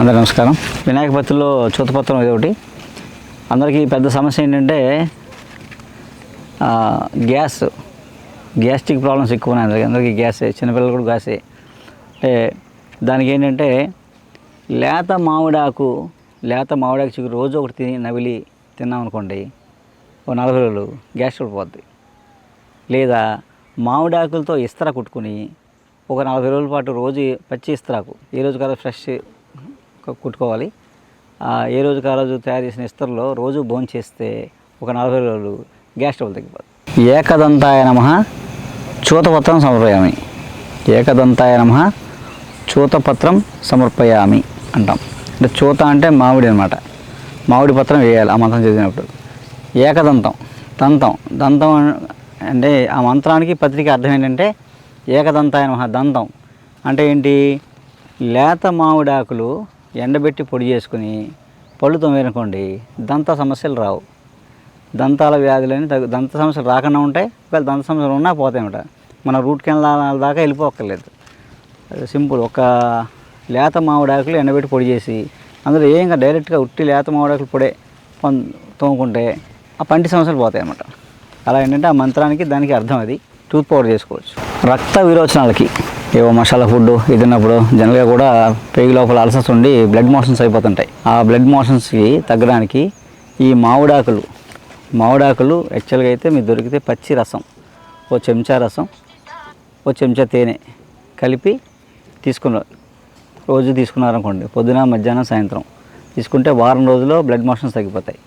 అందరూ నమస్కారం. వినాయక పత్రిలో చూతపత్రం ఇది ఒకటి అందరికీ పెద్ద సమస్య ఏంటంటే గ్యాస్ గ్యాస్ట్రిక్ ప్రాబ్లమ్స్ ఎక్కువ ఉన్నాయి అందరికీ. అందరికీ గ్యాసే చిన్నపిల్లలు కూడా గ్యాసే. అంటే దానికి ఏంటంటే లేత మామిడాకు లేత మామిడాకు చిగురు రోజు ఒకటి తిని నవిలి తిన్నామనుకోండి ఓ నలభై రోజులు గ్యాస్ పోద్ది. లేదా మామిడాకులతో ఇస్తరా కుట్టుకుని ఒక నలభై రోజుల పాటు రోజు పచ్చి ఇస్తరాకు. ఏ రోజు కదా ఫ్రెష్ కుట్టుకోవాలి. ఏ రోజు ఆ రోజు తయారు చేసిన ఇస్తర్లో రోజు భోజనం చేస్తే ఒక నలభై రోజులు గ్యాస్ ట్రబుల్ తగ్గిపోతుంది ఏకదంతాయ నమ చూతపత్రం సమర్పయామి. ఏకదంతాయ నమ చూతపత్రం సమర్పయామి అంటాం. అంటే చూత అంటే మామిడి అనమాట మామిడి పత్రం వేయాలి ఆ మంత్రం చదివినప్పుడు. ఏకదంతం దంతం. దంతం అంటే ఆ మంత్రానికి పత్రిక అర్థం ఏంటంటే ఏకదంతాయ నమ దంతం. అంటే ఏంటి? లేత మామిడాకులు ఎండబెట్టి పొడి చేసుకుని పళ్ళు తోమేరనుకోండి దంత సమస్యలు రావు. దంతాల వ్యాధులని తగ్గు దంత సమస్యలు రాకుండా ఉంటాయి ఒకవేళ దంత సమస్యలు ఉన్నా పోతాయి మన రూట్ కెనాల దాకా వెళ్ళిపోక్కర్లేదు. అది సింపుల్. ఒక లేత మామిడాకులు ఎండబెట్టి పొడి చేసి అందులో ఏం ఇంకా డైరెక్ట్గా ఉట్టి లేత మామిడాకులు పొడే తోముకుంటే ఆ పంటి సమస్యలు పోతాయి అన్నమాట అలా ఏంటంటే ఆ మంత్రానికి దానికి అర్థం అది. టూత్ పౌడర్ చేసుకోవచ్చు. రక్త విరోచనాలకి ఏవో మసాలా ఫుడ్ ఇది తిన్నప్పుడు జనరల్గా కూడా పేగు లోపల అలసస్ ఉండి బ్లడ్ మోషన్స్ అయిపోతుంటాయి. ఆ బ్లడ్ మోషన్స్కి తగ్గడానికి ఈ మామిడాకులు మామిడాకులు యాక్చువల్గా అయితే మీకు దొరికితే పచ్చి రసం ఓ చెంచా రసం ఓ చెంచా తేనె కలిపి తీసుకున్నారు రోజు తీసుకున్నారనుకోండి పొద్దున మధ్యాహ్నం సాయంత్రం తీసుకుంటే వారం రోజుల్లో బ్లడ్ మోషన్స్ తగ్గిపోతాయి.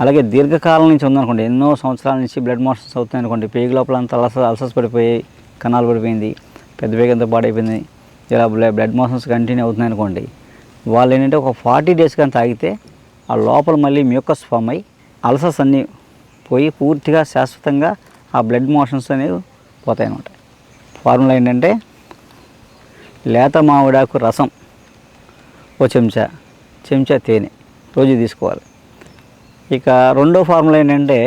అలాగే దీర్ఘకాలం నుంచి ఉందనుకోండి ఎన్నో సంవత్సరాల నుంచి బ్లడ్ మోషన్స్ అవుతాయి అనుకోండి పేగు లోపల అంతా అలస అలసస్ పడిపోయి కణాలు పడిపోయింది పెద్ద వేగంతో పాడైపోయింది. ఇలా బ్లడ్ మోషన్స్ కంటిన్యూ అవుతున్నాయి అనుకోండి వాళ్ళు ఏంటంటే ఒక ఫార్టీ డేస్ కానీ తాగితే ఆ లోపల మళ్ళీ మ్యూకస్ ఫామ్ అయ్యి అల్సర్స్ అన్నీ పోయి పూర్తిగా శాశ్వతంగా ఆ బ్లడ్ మోషన్స్ అనేవి పోతాయి అన్నమాట. ఫార్ములా ఏంటంటే లేత మామిడాకు రసం ఓ చెంచా చెంచా తేనె రోజు తీసుకోవాలి. ఇక రెండో ఫార్ములా ఏంటంటే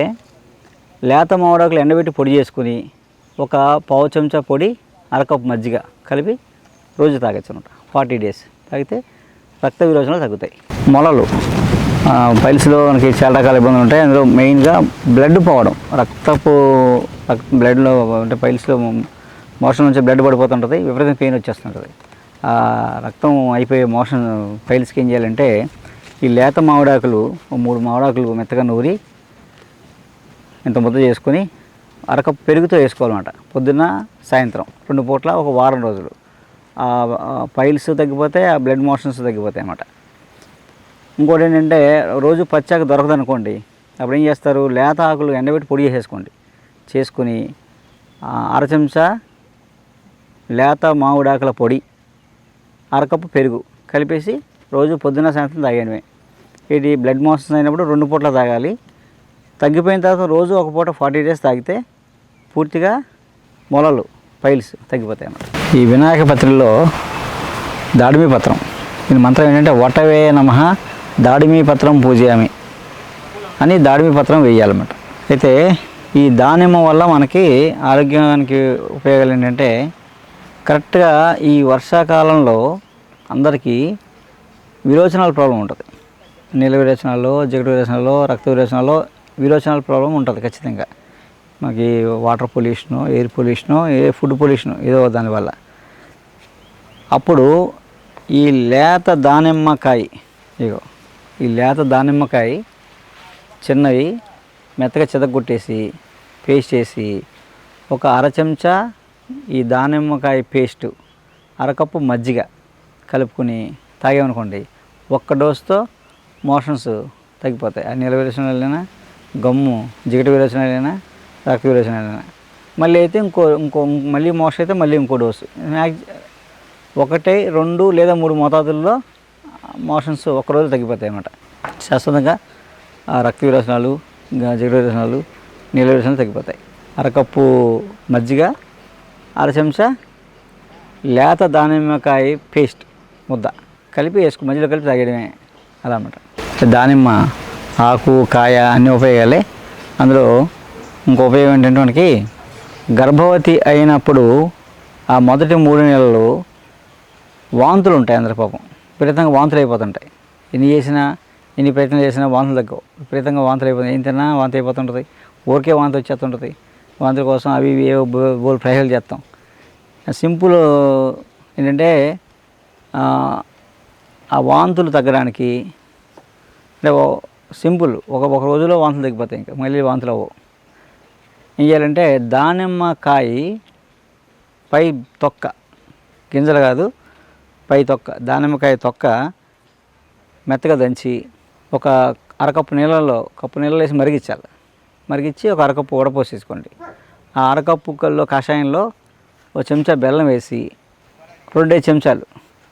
లేత మామిడాకులు ఎండబెట్టి పొడి చేసుకుని ఒక పావు చెంచా పొడి అరకప్పు మజ్జిగ కలిపి రోజు తాగొచ్చు అనమాట ఫార్టీ డేస్ తాగితే రక్త విరోచనలు తగ్గుతాయి. మొలలు పైల్స్లో మనకి చాలా రకాల ఇబ్బందులు ఉంటాయి. అందులో మెయిన్గా బ్లడ్ పోవడం రక్తపు బ్లడ్లో అంటే పైల్స్లో మోషన్ నుంచి బ్లడ్ పడిపోతుంటుంది విపరీతం పెయిన్ వచ్చేస్తుంటుంది. ఆ రక్తం అయిపోయే మోషన్ పైల్స్కి ఏం చేయాలంటే ఈ లేత మామిడాకులు మూడు మామిడాకులు మెత్తగా నూరి ఇంత ముద్ద చేసుకొని అరకప్పు పెరుగుతో వేసుకోవాలన్నమాట. పొద్దున్న సాయంత్రం రెండు పూట్ల ఒక వారం రోజులు. ఆ పైల్స్ తగ్గిపోతే ఆ బ్లడ్ మోషన్స్ తగ్గిపోతాయి అన్నమాట. ఇంకోటి ఏంటంటే రోజు పచ్చాక దొరకదు అనుకోండి అప్పుడు ఏం చేస్తారు? లేత ఆకులు ఎండబెట్టి పొడి చేసేసుకోండి. చేసుకుని అర చెంచా లేత మామిడాకుల పొడి అరకప్పు పెరుగు కలిపేసి రోజు పొద్దున సాయంత్రం తాగేయడమే. ఇది బ్లడ్ మోషన్స్ అయినప్పుడు రెండు పూట్ల తాగాలి. తగ్గిపోయిన తర్వాత రోజు ఒక పూట ఫార్టీ డేస్ తాగితే పూర్తిగా మొలలు పైల్స్ తగ్గిపోతాయి అన్నమాట. ఈ వినాయక పత్రిలో దాడిమి పత్రం. దీని మంత్రం ఏంటంటే వటవే నమ దాడిమి పత్రం పూజయామి అని దాడిమి పత్రం వేయాలన్నమాట. అయితే ఈ దానిమ్మ వల్ల మనకి ఆరోగ్యానికి ఉపయోగాలు ఏంటంటే కరెక్ట్గా ఈ వర్షాకాలంలో అందరికీ విరోచనాల ప్రాబ్లం ఉంటుంది. నీళ్ళ విరోచనాల్లో జగడు విరోచనాల్లో రక్త విరోచనాల్లో విరోచనాల ప్రాబ్లం ఉంటుంది ఖచ్చితంగా. మాకు వాటర్ పొల్యూషను ఎయిర్ పొల్యూషను ఏ ఫుడ్ పొల్యూషను ఏదో దానివల్ల అప్పుడు ఈ లేత దానిమ్మకాయ ఇగో ఈ లేత దానిమ్మకాయ చిన్నవి మెత్తగా చెదగొట్టేసి పేస్ట్ చేసి ఒక అర చెంచా ఈ దానిమ్మకాయ పేస్ట్ అరకప్పు మజ్జిగ కలుపుకొని తాగామనుకోండి ఒక్క డోస్తో మోషన్స్ తగ్గిపోతాయి. ఆ నీళ్ళ విరోచనాలైనా గమ్ము జిగట విరోచనాలైనా రక్త విరోచనాలైనా మళ్ళీ అయితే ఇంకో ఇంకో మళ్ళీ మోషన్ అయితే మళ్ళీ ఇంకో డోసు. మ్యాక్సి ఒకటి రెండు లేదా మూడు మోతాదుల్లో మోషన్స్ ఒకరోజు తగ్గిపోతాయి అన్నమాట. శాశ్వతంగా ఆ రక్త విరోచనాలు జిగట విరోచనాలు నీళ్ళ విరోచనాలు తగ్గిపోతాయి. అరకప్పు మజ్జిగ అర చెంచా లేత దానిమ్మకాయ పేస్ట్ ముద్ద. కలిపి వేసుకు మధ్యలో కలిపి తాగడమే అలా అనమాట దానిమ్మ ఆకు కాయ అన్ని ఉపయోగాలే. అందులో ఇంకో ఉపయోగం ఏంటంటే మనకి గర్భవతి అయినప్పుడు ఆ మొదటి మూడు నెలలు వాంతులు ఉంటాయి అందరి పాపం. విపరీతంగా వాంతులు అయిపోతుంటాయి. ఎన్ని చేసినా ఎన్ని ప్రయత్నం చేసినా వాంతులు తగ్గవు. విపరీతంగా వాంతులు అయిపోతుంది ఏం తిన్నా వాంతి అయిపోతుంటుంది. ఊరికే వాంతి వచ్చేస్తుంటుంది. వాంతుల కోసం అవి ఇవి బోల్ ప్రయోగాలు చేస్తాం. సింపుల్ ఏంటంటే ఆ, వాంతులు తగ్గడానికి అంటే సింపుల్. ఒక ఒక రోజులో వాంతులు తగ్గిపోతాయి ఇంకా. మళ్ళీ వాంతులు అవ్వవు. ఏం చేయాలంటే దానిమ్మకాయ పై తొక్క. గింజలు కాదు పై తొక్క. దానిమ్మకాయ తొక్క మెత్తగా దంచి ఒక అరకప్పు నీళ్ళలో కప్పు నీళ్ళలో వేసి మరిగించాలి. మరిగించి ఒక అరకప్పు ఊడపోసేసుకోండి ఆ అరకప్పులో కషాయంలో ఒక చెంచా బెల్లం వేసి రెండే చెంచాలు.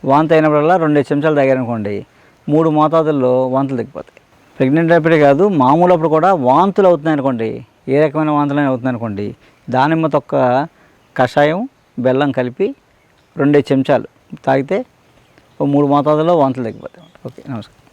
వాంతి అయినప్పుడల్లా రెండే చెంచాలు తగ్గారనుకోండి మూడు మోతాదుల్లో వాంతులు తగ్గిపోతాయి. ప్రెగ్నెంట్ అప్పుడే కాదు మామూలు అప్పుడు కూడా వాంతులు అవుతున్నాయి అనుకోండి. ఏ రకమైన వాంతులు అవుతున్నాయి అనుకోండి. దానిమ్మ తొక్క కషాయం బెల్లం కలిపి రెండే చెంచాలు తాగితే ఓ మూడు మోతాదులో వాంతులు తగ్గిపోతాయి ఓకే నమస్కారం.